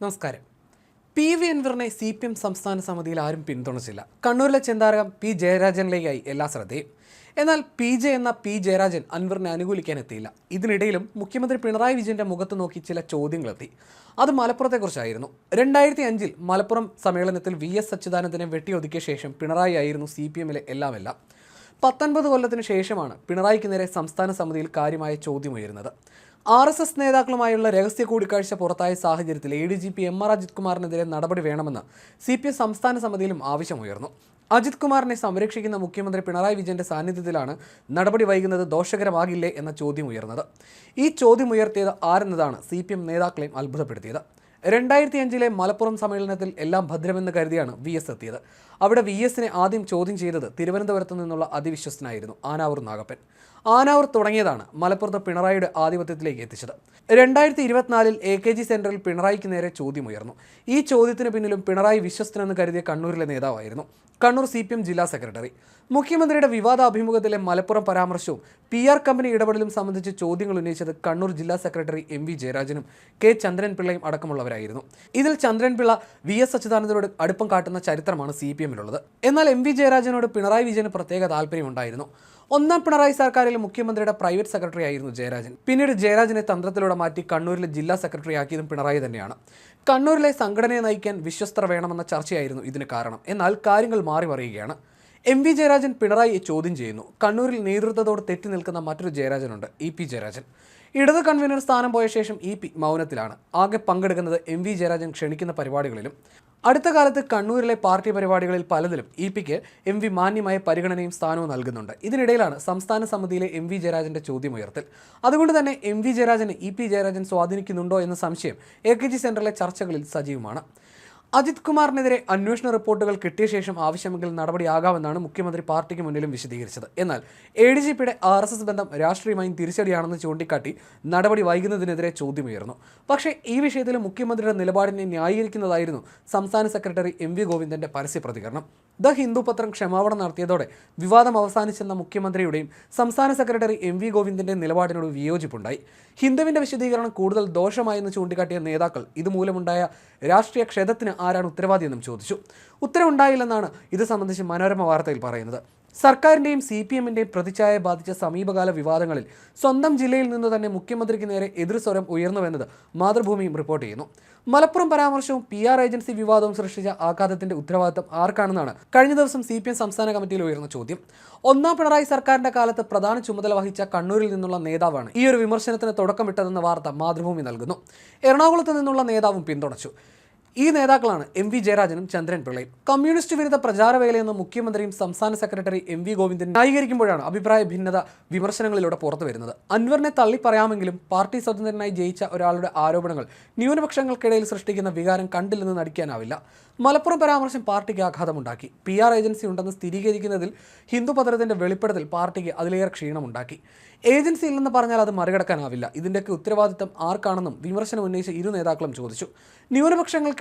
നമസ്കാരം. P V എൻവറിനെ C P M സംസ്ഥാന സമിതിയിൽ ആരും പിന്തുണച്ചില്ല. കണ്ണൂരിലെ ചെന്താരകം പി ജയരാജനിലേക്കായി എല്ലാ ശ്രദ്ധയും. എന്നാൽ പി ജെ എന്ന പി ജയരാജൻ അൻവറിനെ അനുകൂലിക്കാൻ എത്തിയില്ല. ഇതിനിടയിലും മുഖ്യമന്ത്രി പിണറായി വിജയന്റെ മുഖത്ത് നോക്കി ചില ചോദ്യങ്ങളെത്തി. അത് മലപ്പുറത്തെക്കുറിച്ചായിരുന്നു. രണ്ടായിരത്തി അഞ്ചിൽ മലപ്പുറം സമ്മേളനത്തിൽ വി എസ് അച്യുതാനന്ദനെ വെട്ടിയൊതുക്കിയ ശേഷം പിണറായി ആയിരുന്നു സി പി എമ്മിലെ എല്ലാമെല്ലാം. പത്തൊൻപത് കൊല്ലത്തിന് ശേഷമാണ് പിണറായിക്ക് നേരെ സംസ്ഥാന സമിതിയിൽ കാര്യമായ ചോദ്യമുയരുന്നത് ആർ എസ് എസ് നേതാക്കളുമായുള്ള രഹസ്യ കൂടിക്കാഴ്ച പുറത്തായ സാഹചര്യത്തിൽ A D G P M R Ajith കുമാറിനെതിരെ നടപടി വേണമെന്ന് സി പി എം സംസ്ഥാന സമിതിയിലും ആവശ്യമുയർന്നു. അജിത് കുമാറിനെ സംരക്ഷിക്കുന്ന മുഖ്യമന്ത്രി പിണറായി വിജയന്റെ സാന്നിധ്യത്തിലാണ് നടപടി വൈകുന്നത് ദോഷകരമാകില്ലേ എന്ന ചോദ്യം ഉയർന്നത്. ഈ ചോദ്യം ഉയർത്തിയത് ആരെന്നതാണ് സി പി എം നേതാക്കളെയും അത്ഭുതപ്പെടുത്തിയത്. രണ്ടായിരത്തി അഞ്ചിലെ മലപ്പുറം സമ്മേളനത്തിൽ എല്ലാം ഭദ്രമെന്ന് കരുതിയാണ് വി എസ് എത്തിയത്. അവിടെ വി എസിനെ ആദ്യം ചോദ്യം ചെയ്തത് തിരുവനന്തപുരത്ത് നിന്നുള്ള അതിവിശ്വസ്തനായിരുന്നു ആനാവൂർ നാഗപ്പൻ. ആനാവൂർ തുടങ്ങിയതാണ് മലപ്പുറത്ത് പിണറായിയുടെ ആധിപത്യത്തിലേക്ക് എത്തിച്ചത്. രണ്ടായിരത്തി ഇരുപത്തിനാലിൽ എ കെ ജി സെന്ററിൽ പിണറായിക്ക് നേരെ ചോദ്യമുയർന്നു. ഈ ചോദ്യത്തിന് പിന്നിലും പിണറായി വിശ്വസ്തനെന്ന് കരുതിയ കണ്ണൂരിലെ നേതാവായിരുന്നു കണ്ണൂർ സി പി എം ജില്ലാ സെക്രട്ടറി. മുഖ്യമന്ത്രിയുടെ വിവാദ അഭിമുഖത്തിലെ മലപ്പുറം പരാമർശവും പി ആർ കമ്പനി ഇടപെടലും സംബന്ധിച്ച് ചോദ്യങ്ങൾ ഉന്നയിച്ചത് കണ്ണൂർ ജില്ലാ സെക്രട്ടറി എം വി ജയരാജനും കെ ചന്ദ്രൻപിള്ളയും അടക്കമുള്ളവരായിരുന്നു. ഇതിൽ ചന്ദ്രൻപിള്ള വി എസ് അച്യുതാനന്ദനോട് അടുപ്പം കാട്ടുന്ന ചരിത്രമാണ് സി പി എമ്മിലുള്ളത് എന്നാൽ എം വി ജയരാജനോട് പിണറായി വിജയന് പ്രത്യേക താല്പര്യമുണ്ടായിരുന്നു. ഒന്നാം പിണറായി സർക്കാരിൽ മുഖ്യമന്ത്രിയുടെ പ്രൈവറ്റ് സെക്രട്ടറി ആയിരുന്നു ജയരാജൻ. പിന്നീട് ജയരാജനെ തന്ത്രത്തിലൂടെ മാറ്റി കണ്ണൂരിലെ ജില്ലാ സെക്രട്ടറി ആക്കിയതും പിണറായി തന്നെയാണ്. കണ്ണൂരിലെ സംഘടനയെ നയിക്കാൻ വിശ്വസ്തർ വേണമെന്ന ചർച്ചയായിരുന്നു ഇതിന് കാരണം. എന്നാൽ കാര്യങ്ങൾ മാറി പറയുകയാണ് എം വി ജയരാജൻ പിണറായിയെ ചോദ്യം ചെയ്യുന്നു. കണ്ണൂരിൽ നേതൃത്വത്തോട് തെറ്റി നിൽക്കുന്ന മറ്റൊരു ജയരാജനുണ്ട് ഇ പി ജയരാജൻ. ഇടത് കൺവീനർ സ്ഥാനം പോയ ശേഷം ഇ പി മൗനത്തിലാണ്. ആകെ പങ്കെടുക്കുന്നത് എം വി ജയരാജൻ ക്ഷണിക്കുന്ന പരിപാടികളിലും. അടുത്ത കാലത്ത് കണ്ണൂരിലെ പാർട്ടി പരിപാടികളിൽ പലതിലും ഇ പിക്ക് എം വി മാന്യമായ പരിഗണനയും സ്ഥാനവും നൽകുന്നുണ്ട്. ഇതിനിടയിലാണ് സംസ്ഥാന സമിതിയിലെ എം വി ജയരാജന്റെ ചോദ്യമുയർത്തൽ അതുകൊണ്ട് തന്നെ എം വി ജയരാജനെ ഇ പി ജയരാജൻ സ്വാധീനിക്കുന്നുണ്ടോ എന്ന സംശയം എ കെ ജി സെന്ററിലെ ചർച്ചകളിൽ സജീവമാണ്. അജിത് കുമാറിനെതിരെ അന്വേഷണ റിപ്പോർട്ടുകൾ കിട്ടിയ ശേഷം ആവശ്യമെങ്കിൽ നടപടിയാകാമെന്നാണ് മുഖ്യമന്ത്രി പാർട്ടിക്ക് മുന്നിലും വിശദീകരിച്ചത്. എന്നാൽ എ ഡി ജി പിയുടെ ആർ എസ് എസ് ബന്ധം രാഷ്ട്രീയമായും തിരിച്ചടിയാണെന്ന് ചൂണ്ടിക്കാട്ടി നടപടി വൈകുന്നതിനെതിരെ ചോദ്യമുയർന്നു. പക്ഷേ ഈ വിഷയത്തിൽ മുഖ്യമന്ത്രിയുടെ നിലപാടിനെ ന്യായീകരിക്കുന്നതായിരുന്നു സംസ്ഥാന സെക്രട്ടറി എം വി ഗോവിന്ദന്റെ പരസ്യ പ്രതികരണം ദ ഹിന്ദു പത്രം ക്ഷമാപണം നടത്തിയതോടെ വിവാദം അവസാനിച്ചെന്ന മുഖ്യമന്ത്രിയുടെയും സംസ്ഥാന സെക്രട്ടറി എം വി ഗോവിന്ദന്റെ നിലപാടിനോട് വിയോജിപ്പുണ്ടായി. ഹിന്ദുവിന്റെ വിശദീകരണം കൂടുതൽ ദോഷമായെന്ന് ചൂണ്ടിക്കാട്ടിയ നേതാക്കൾ ഇതുമൂലമുണ്ടായ രാഷ്ട്രീയ ക്ഷേത്രത്തിന് ആരാണ് ഉത്തരവാദിയെന്നും ചോദിച്ചു. ഉത്തരവുണ്ടായില്ലെന്നാണ് ഇത് സംബന്ധിച്ച് മനോരമ വാർത്തയിൽ പറയുന്നത്. സർക്കാരിന്റെയും സി പി എമ്മിന്റെയും പ്രതിച്ഛായ ബാധിച്ച സമീപകാല വിവാദങ്ങളിൽ സ്വന്തം ജില്ലയിൽ നിന്ന് തന്നെ മുഖ്യമന്ത്രിക്ക് നേരെ എതിർസ്വരം ഉയർന്നുവെന്നത് മാതൃഭൂമിയും റിപ്പോർട്ട് ചെയ്യുന്നു. മലപ്പുറം പരാമർശവും പി ആർ ഏജൻസി വിവാദവും സൃഷ്ടിച്ച ആഘാതത്തിന്റെ ഉത്തരവാദിത്തം ആർക്കാണെന്നാണ് കഴിഞ്ഞ ദിവസം സി പി എം സംസ്ഥാന കമ്മിറ്റിയിൽ ഉയർന്ന ചോദ്യം. ഒന്നാം പിണറായി സർക്കാരിന്റെ കാലത്ത് പ്രധാന ചുമതല വഹിച്ച കണ്ണൂരിൽ നിന്നുള്ള നേതാവാണ് ഈ ഒരു വിമർശനത്തിന് തുടക്കമിട്ടതെന്ന വാർത്ത മാതൃഭൂമി നൽകുന്നു. എറണാകുളത്ത് നിന്നുള്ള നേതാവും പിന്തുണച്ചു. ഈ നേതാക്കളാണ് എം വി ജയരാജനും ചന്ദ്രൻ പിള്ളയും. കമ്മ്യൂണിസ്റ്റ് വിരുദ്ധ പ്രചാരവേലയെന്ന് മുഖ്യമന്ത്രിയും സംസ്ഥാന സെക്രട്ടറി എം വി ഗോവിന്ദൻ ന്യായീകരിക്കുമ്പോഴാണ് അഭിപ്രായ ഭിന്നത വിമർശനങ്ങളിലൂടെ പുറത്തു വരുന്നത് അൻവറിനെ തള്ളി പറയാമെങ്കിലും പാർട്ടി സ്വതന്ത്രനായി ജയിച്ച ഒരാളുടെ ആരോപണങ്ങൾ ന്യൂനപക്ഷങ്ങൾക്കിടയിൽ സൃഷ്ടിക്കുന്ന വികാരം കണ്ടില്ലെന്ന് നടിക്കാനാവില്ല. മലപ്പുറം പരാമർശം പാർട്ടിക്ക് ആഘാതമുണ്ടാക്കി. പി ആർ ഏജൻസി ഉണ്ടെന്ന് സ്ഥിരീകരിക്കുന്നതിൽ ഹിന്ദു പത്രത്തിന്റെ വെളിപ്പെടുത്തൽ പാർട്ടിക്ക് അതിലേറെ ക്ഷീണമുണ്ടാക്കി. ഏജൻസി ഇല്ലെന്ന് പറഞ്ഞാൽ അത് മറികടക്കാനാവില്ല. ഇതിന്റെയൊക്കെ ഉത്തരവാദിത്തം ആർക്കാണെന്നും വിമർശനം ഉന്നയിച്ച ഇരു നേതാക്കളും ചോദിച്ചു.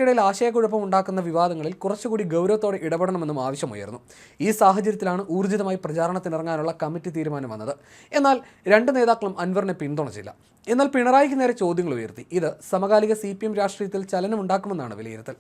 ന്യൂനപക്ഷങ്ങൾക്കിടയിൽ ആശയക്കുഴപ്പം ഉണ്ടാക്കുന്ന വിവാദങ്ങളിൽ കുറച്ചുകൂടി ഗൗരവത്തോടെ ഇടപെടണമെന്നും ആവശ്യമുയർന്നു. ഈ സാഹചര്യത്തിലാണ് ഊർജിതമായി പ്രചാരണത്തിനിറങ്ങാനുള്ള കമ്മിറ്റി തീരുമാനം വന്നത്. എന്നാൽ രണ്ട് നേതാക്കളും അൻവറിനെ പിന്തുണച്ചില്ല. എന്നാൽ പിണറായിക്ക് നേരെ ചോദ്യങ്ങൾ ഉയർത്തി. ഇത് സമകാലിക സി രാഷ്ട്രീയത്തിൽ ചലനമുണ്ടാക്കുമെന്നാണ് വിലയിരുത്തൽ.